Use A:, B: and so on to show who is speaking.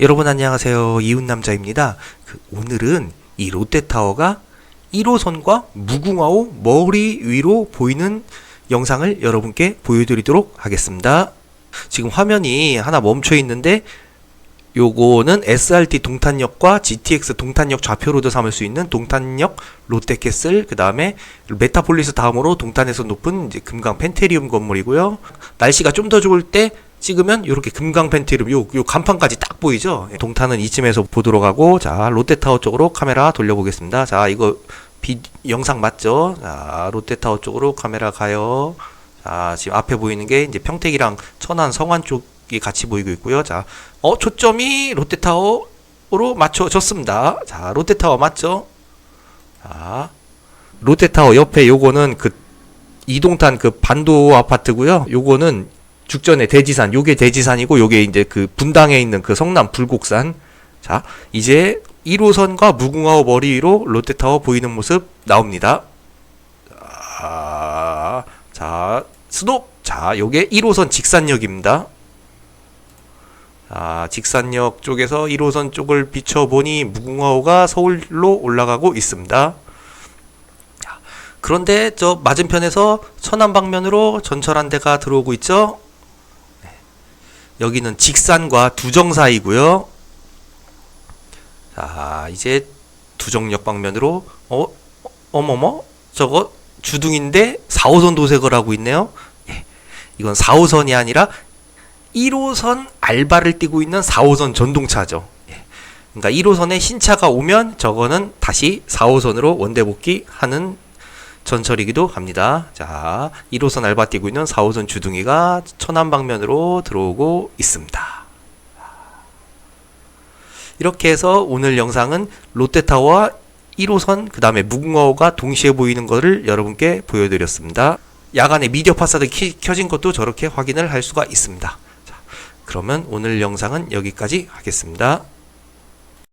A: 여러분 안녕하세요. 이웃남자입니다. 그 오늘은 이 롯데타워가 1호선과 무궁화호 머리 위로 보이는 영상을 여러분께 보여드리도록 하겠습니다. 지금 화면이 하나 멈춰 있는데 요거는 SRT 동탄역과 GTX 동탄역 좌표로도 삼을 수 있는 동탄역 롯데캐슬 그 다음에 메타폴리스 다음으로 동탄에서 높은 금강 펜테리움 건물이고요. 날씨가 좀 더 좋을 때 찍으면 이렇게 금강 펜테리움 요, 요 간판까지 딱 보이죠. 예, 동탄은 이쯤에서 보도록 하고 자 롯데타워 쪽으로 카메라 돌려보겠습니다. 자 이거 비 영상 맞죠? 자 롯데타워 쪽으로 카메라 가요. 자 지금 앞에 보이는 게 이제 평택이랑 천안 성안 쪽이 같이 보이고 있고요. 자 어, 초점이 롯데타워로 맞춰졌습니다. 자, 롯데타워 맞죠? 자, 롯데타워 옆에 요거는 그 이동탄 그 반도 아파트고요. 요거는 죽전의 대지산, 요게 대지산이고 요게 이제 그 분당에 있는 그 성남 불곡산. 자, 이제 1호선과 무궁화호 머리 위로 롯데타워 보이는 모습 나옵니다. 자, 자, 스톱. 자, 요게 1호선 직산역입니다. 아, 직산역 쪽에서 1호선 쪽을 비춰보니 무궁화호가 서울로 올라가고 있습니다. 자, 그런데 저 맞은편에서 천안 방면으로 전철 한 대가 들어오고 있죠? 네. 여기는 직산과 두정 사이고요. 자, 이제 두정 역 방면으로 어, 어머머, 저거 주둥인데 4호선 도색을 하고 있네요. 예, 이건 4호선이 아니라 1호선 알바를 뛰고 있는 4호선 전동차죠. 예. 그러니까 1호선에 신차가 오면 저거는 다시 4호선으로 원대 복귀 하는 전철이기도 합니다. 자, 1호선 알바 뛰고 있는 4호선 주둥이가 천안 방면으로 들어오고 있습니다. 이렇게 해서 오늘 영상은 롯데타워와 1호선 그 다음에 무궁화호가 동시에 보이는 것을 여러분께 보여드렸습니다. 야간에 미디어 파사드 키, 켜진 것도 저렇게 확인을 할 수가 있습니다. 자, 그러면 오늘 영상은 여기까지 하겠습니다.